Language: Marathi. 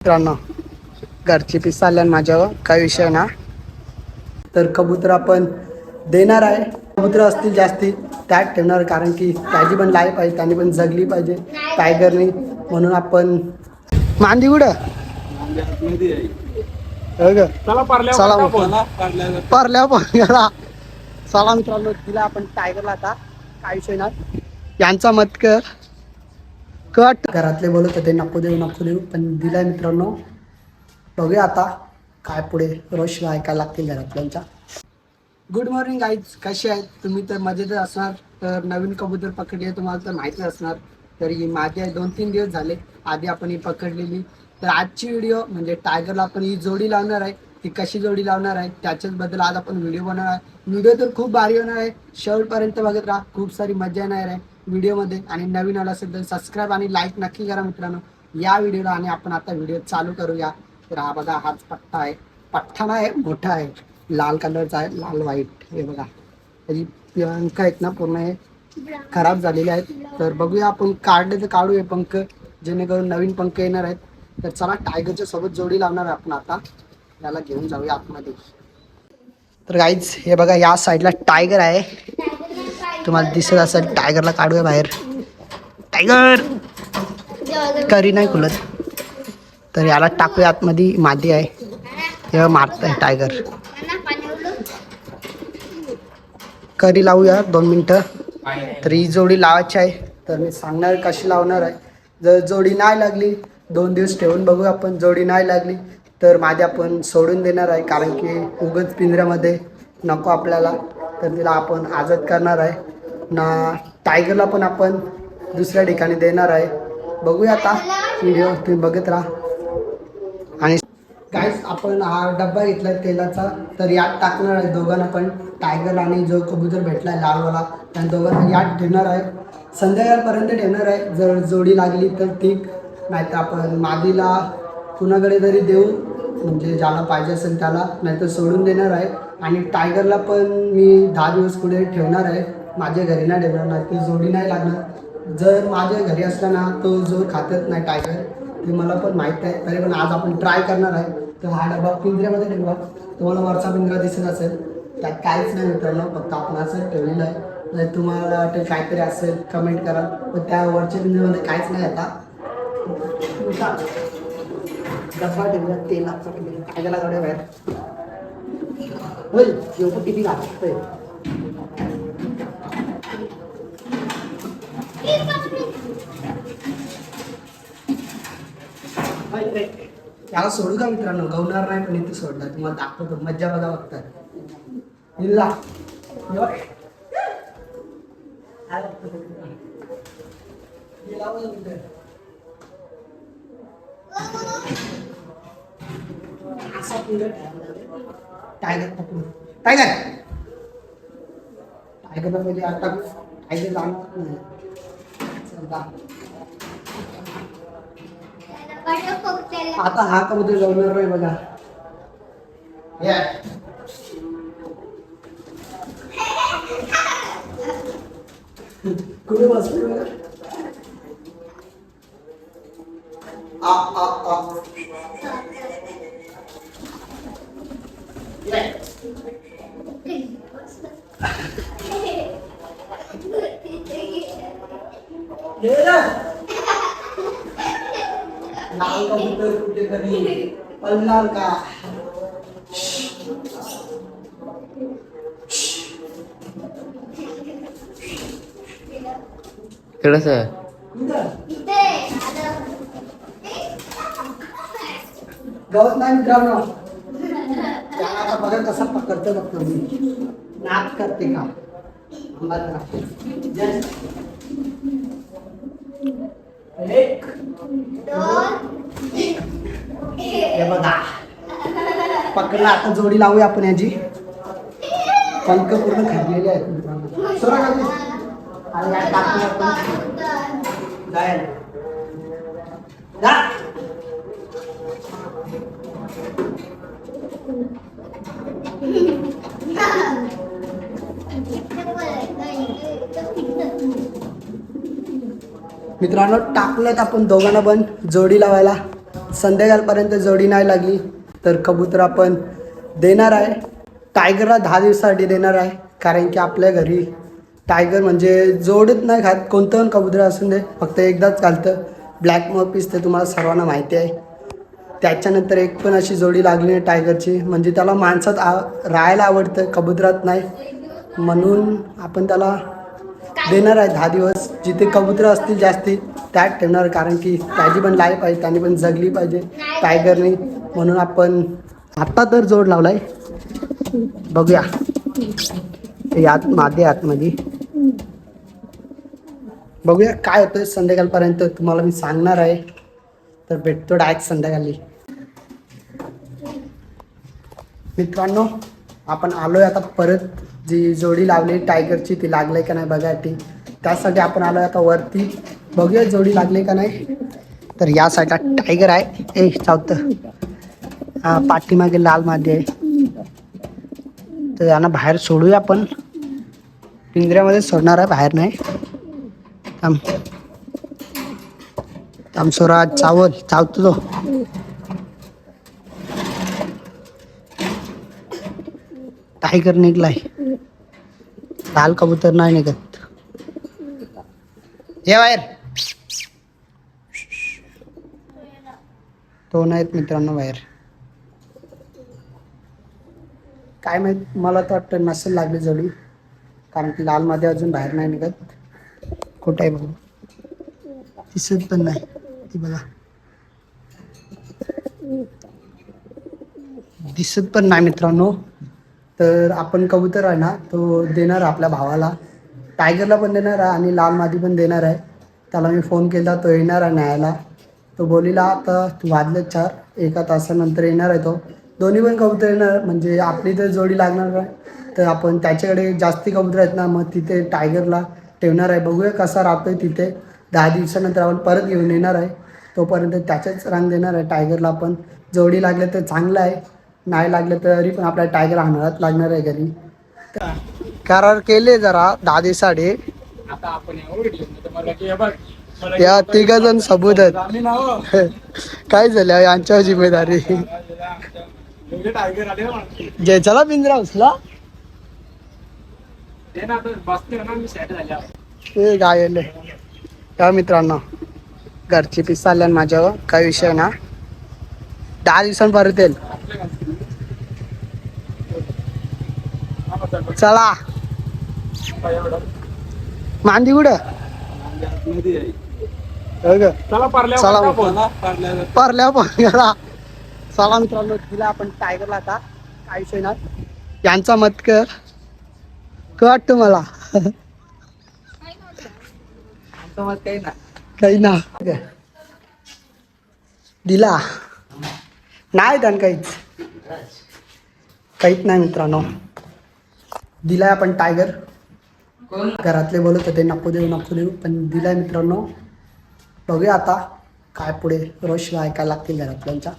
मित्रांनो घरची पिस आल्या माझ्यावर काही विषय ना तर कबूतर आपण देणार आहे. कबूतर असतील जास्ती त्यात ठेवणार कारण की त्याची पण लाईफ आहे त्याने पण जगली पाहिजे. टायगरनी म्हणून आपण मांदी ग? चला पारल्या. पारल्या चला मित्रांनो तिला आपण टायगरला आता काय विषय ना यांचा मत कर. कट. घरातले बोलत होते नको देऊ नको देऊ पण दिलाय मित्रांनो. बघूया आता काय पुढे रोज ऐकायला लागतील घरातल्यांच्या. गुड मॉर्निंग आईज कसे आहेत? तुम्ही तर मजेतच असणार. तर नवीन कबूतर पकडली आहे तुम्हाला तर माहितीच असणार. तर ही माझी दोन तीन दिवस झाले आधी आपण ही पकडलेली. तर आजची व्हिडिओ म्हणजे टायगरला आपण ही जोडी लावणार आहे. ती कशी जोडी लावणार आहे त्याच्याच बद्दल आज आपण व्हिडिओ बनवणार आहे. व्हिडिओ तर खूप भारी होणार आहे. शेवटपर्यंत बघत राहा. खूप सारी मजा येणार आहे. व्हिडिओमध्ये. आणि नवीन आला असेल तर सबस्क्राईब आणि लाईक नक्की करा मित्रांनो. या व्हिडिओला आणि आपण आता व्हिडिओ चालू करूया. तर हा बघा हाच पट्टा आहे. पठ्ठा आहे मोठा आहे. लाल कलरचा आहे लाल व्हाईट हे बघा. त्याची पंख आहेत ना पूर्ण हे खराब झालेले आहेत. तर बघूया आपण काढले तर काढू हे पंख. जेणेकरून नवीन पंख येणार आहेत. तर चला टायगरच्या सोबत जोडी लावणार आहे आपण आता. याला घेऊन जाऊया आतमध्ये. तर गाईज हे बघा या साईडला टायगर आहे. तुम्हाला दिसत असेल टायगरला काढूया बाहेर. टायगर! करी नाही खुलत. तर याला टाकूया आतमध्ये मादी आहे. तेव्हा मारत आहे टायगर. करी लावूया दोन मिनटं. तर ही जोडी लावायची आहे. तर मी सांगणार कशी लावणार आहे. जर जोडी नाही लागली दोन दिवस ठेवून बघू आपण. जोडी नाही लागली तर मादी आपण सोडून देणार आहे. कारण की उगच पिंजऱ्यामध्ये नको आपल्याला. तर तिला आपण आझाद करणार आहे. ना टायगरला पण आपण दुसऱ्या ठिकाणी देणार आहे. बघूया आता व्हिडिओ तुम्ही बघत राहा. आणि गाईस आपण हा डब्बा घेतला तेलाचा तर यात टाकणार आहे दोघांना पण. टायगर आणि जो कबूतर भेटलाय लालवाला त्या दोघांना यात ठेवणार आहे. संध्याकाळपर्यंत ठेवणार आहे. जर जोडी लागली तर ठीक. नाहीतर आपण मादीला कुणाकडे तरी देऊ. म्हणजे ज्याला पाहिजे असेल त्याला नाहीतर सोडून देणार आहे. आणि टायगरला पण मी दहा दिवस पुढे ठेवणार आहे. माझ्या घरी नाही ठेवणार नाही ती जोडी नाही लागणार. जर माझ्या घरी असताना तो जो खातच नाही टायगर ते मला पण माहीत आहे. तरी पण आज आपण ट्राय करणार आहे. तर हा डबा पिंजऱ्यामध्ये ठेवा. तुम्हाला वरचा पिंजरा दिसत असेल. त्यात काहीच नाही मित्रांनो फक्त आपण असं ठेवलेलं आहे. जर तुम्हाला वाटेल काहीतरी असेल कमेंट करा. पण त्या वरच्या पिंजऱ्यामध्ये काहीच नाही आता. डब्बा ठेवूया तेलाचा काय गेला गाड्या बाहेर होय एवढं किती लागतंय त्याला सोडू का मित्रांनो? गवणार नाही पण इथे सोडला तुम्हाला दाखवतो. मज्जा बघा बघताय हिल्ला एवढ. आला बघ. लावा ना इथे. असा पुढे टायगर पकडून टायगर टायगर म्हणजे आता टायगर जाणार नाही. आता हा कबूतर जाणार नाही बघा. कुठे बसले बघा? आ आ आ. लाल. कबूतर कुठेतरी पडणार का? इकडंच आहे कुठं? गवत नाही मित्रांनो बघा कसा पकडतो बघतो मी नाच करते का? एक. हे बघा. पकडला आता जोडी लावूया आपण याची. पंख पूर्ण खरलेले आहेत मित्रांनो. सोडा आपण मित्रांनो टाकलेत आपण दोघांना पण. जोडी लावायला. संध्याकाळपर्यंत जोडी नाही लागली तर कबूतर आपण देणार आहे. टायगरला दहा दिवसासाठी देणार आहे कारण की आपल्या घरी टायगर म्हणजे जोडत नाही खात कोणतं पण कबूतर असून दे फक्त एकदाच घालतं. ब्लॅक मॉपीस ते तुम्हाला सर्वांना माहिती आहे. त्याच्यानंतर एक पण अशी जोडी लागली नाही टायगरची म्हणजे त्याला माणसात आ राहायला आवडतं कबुतरात नाही. म्हणून आपण त्याला देणार आहे दहा दिवस. जिथे कबुतर असतील जास्ती त्यात ठेवणार. कारण की त्याची पण लाईफ आहे त्याने पण जगली पाहिजे. टायगरनी म्हणून आपण आत्ता तर जोड लावलाय. बघूया. यात मादे आतमध्ये. बघूया काय होतं संध्याकाळपर्यंत. तुम्हाला मी सांगणार आहे. तर भेटतो डायरेक्ट संध्याकाळी. मित्रांनो आपण आलोय आता परत. जी जोडी लावली टायगरची ती लागली का नाही बघायची त्यासाठी आपण आलो आता वरती. बघूया जोडी लागली का नाही. तर या साईडला टायगर आहे. ए चावतं. हा पाठीमागे लाल मादी आहे तर यांना बाहेर सोडूया आपण. पिंजऱ्यामध्ये सोडणार आहे बाहेर नाही. थांब. थांब स्वराज चावल चावतो तो. टायगर निघलाय. लाल कबूतर नाही निघत. ये बाहेर. तो नाहीत मित्रांनो बाहेर. काय माहीत मला तर वाटतं नसेल लागली जोडी. कारण की लालमध्ये अजून बाहेर नाही निघत. कुठे आहे बघू. दिसत पण नाही. ती बघा. दिसत पण नाही मित्रांनो. तर आपण कबूतर आहे ना तो देणार आपल्या भावाला. टायगरला पण देणार आहे आणि लाल मादी पण देणार आहे. त्याला मी फोन केला तो येणार आहे न्यायला. तो बोलीला आता तू वाजले चार एका तासानंतर येणार आहे तो. दोन्ही पण कबूतर येणार म्हणजे आपली तर जोडी लागणार आहे. तर आपण त्याच्याकडे जास्ती कबूतर आहेत ना मग तिथे टायगरला ठेवणार आहे. बघूया कसा राहतोय तिथे. दहा दिवसानंतर आपण परत घेऊन येणार आहे. तोपर्यंत त्याच्याच रांग देणार आहे टायगरला आपण जोडी लागले तर चांगलं आहे. नाही लागलं तरी पण आपल्याला टायगर आणायलाच लागणार आहे घरी. करार केले जरा दहा की हे मला या तिघ जण सबूत आहेत. नाव काय झालं? यांच्यावर जिम्मेदारी. एवढे टायगर आले ना मला. जे चला पिंजरा उचला ते गायले. त्या मित्रांनो घरची पिस्सा आल्या माझ्यावर. काय विषय ना दहा दिवसांनी परत येईल आपले घालते. हा, मग चल. मांदी कुठं. हो ग. चला पारल्या चला मग. बोल पारल्या परल्या पण गेला चला मित्रांनो तिला आपण टायगरला आता. काय ना यांचा मत कर. काय वाटतं मला काही ना काही ना दिला. नाही त्यानं काहीच. काहीच नाही मित्रांनो. दिलाय आपण टायगर घरातले बोलत होते नको देऊ नको देऊ पण दिलाय मित्रांनो. बघूया आता काय पुढे रोज ऐकायला लागतील घरातल्यांच्या.